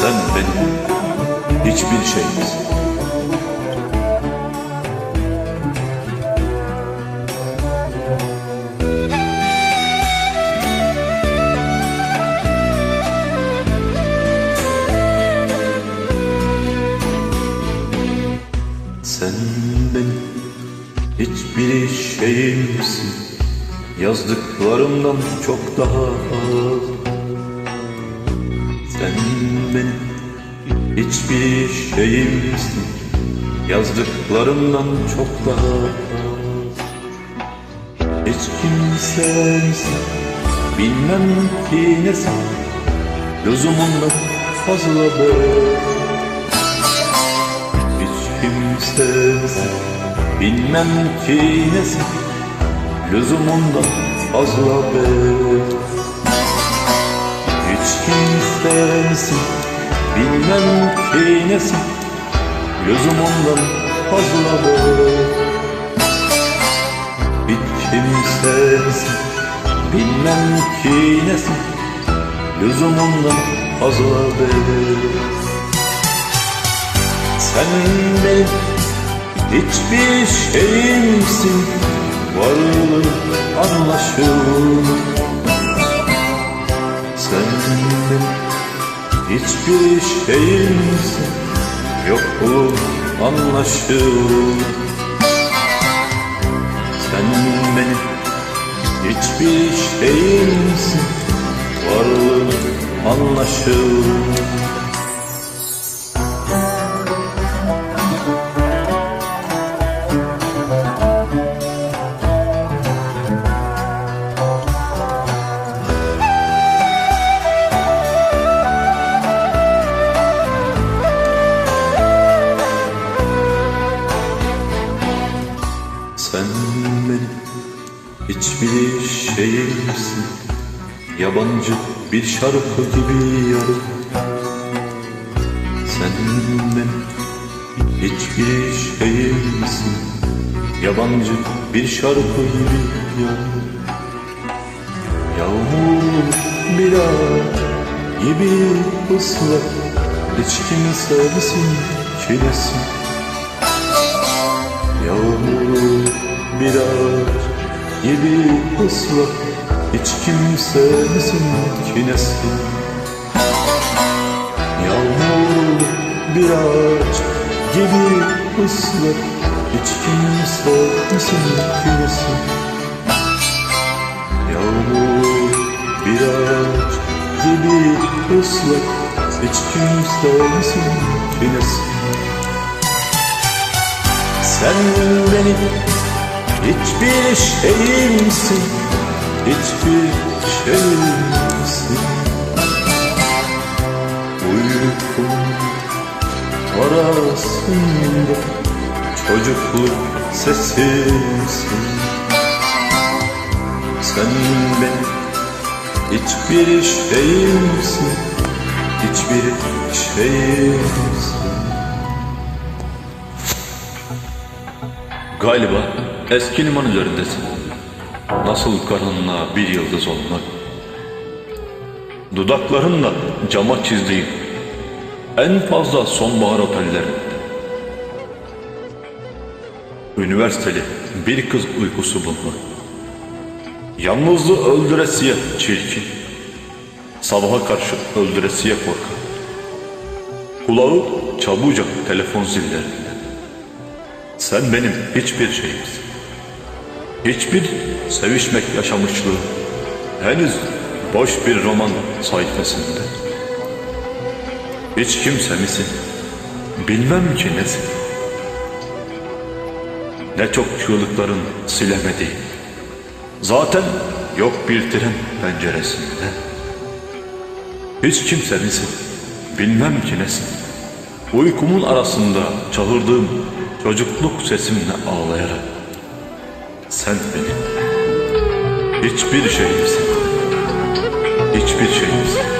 Sen benim hiçbir şeyimsin. Sen benim hiçbir şeyimsin Yazdıklarımdan çok daha az Sen benim. Hiçbir şeyimsin Yazdıklarımdan çok daha Hiç kimsensin Bilmem ki nesin Lüzumundan fazla böyle. Hiç kimsesin Bilmem ki nesin Lüzumundan fazla be Hiç kimsesin Bilmem ki nesin? Lüzumundan fazla be Hiç kimsesin Bilmem ki nesin? Lüzumundan fazla be sen benim hiçbir şeyimsin. Varlığın anlaşılır hiçbir şeyimsin Yokluğun anlaşılır. Sen benim hiçbir şeyimsin Varlığın anlaşılır hiçbir şeyimsin. Yabancı bir şarkı gibi yarım. Sen benim hiçbir şeyimsin. Yabancı bir şarkı gibi yarım. Yağmur biraz gibi ıslak. Hiç kimsesin kilesin. Yağmur biraz gibi ıslak Hiç kimse misin ki nesin Yağmur biraz gibi ıslak Hiç kimse misin ki nesin Yağmur biraz gibi ıslak Hiç kimse misin ki nesin sen benim hiçbir şeyimsin Hiçbir şeyimsin. Uykum arasında Çocukluk sesimsin. Sen benim hiçbir şeyimsin Hiçbir şeyimsin. Galiba eski liman üzerindesin. Nasıl karanlığa bir yıldız olmak. Dudaklarınla cama çizdiğin en fazla sonbahar otellerinde. Üniversiteli bir kız uykusu bulmak. Yalnızlığı öldüresiye çirkin. Sabaha karşı öldüresiye korkan. Kulağı çabucak telefon zillerinde. Sen benim hiçbir şeyimsin. Hiçbir sevişmek yaşamışlığı henüz boş bir roman sayfasında. Hiç kimse misin? Bilmem ki nesin? Ne çok çığlıkların silemediği. Zaten yok bir tren penceresinde. Hiç kimse misin? Bilmem ki nesin? Uykumun arasında çağırdığım çocukluk sesimle ağlayarak sen benim. Hiçbir şeyimsin. Hiçbir şeyimsin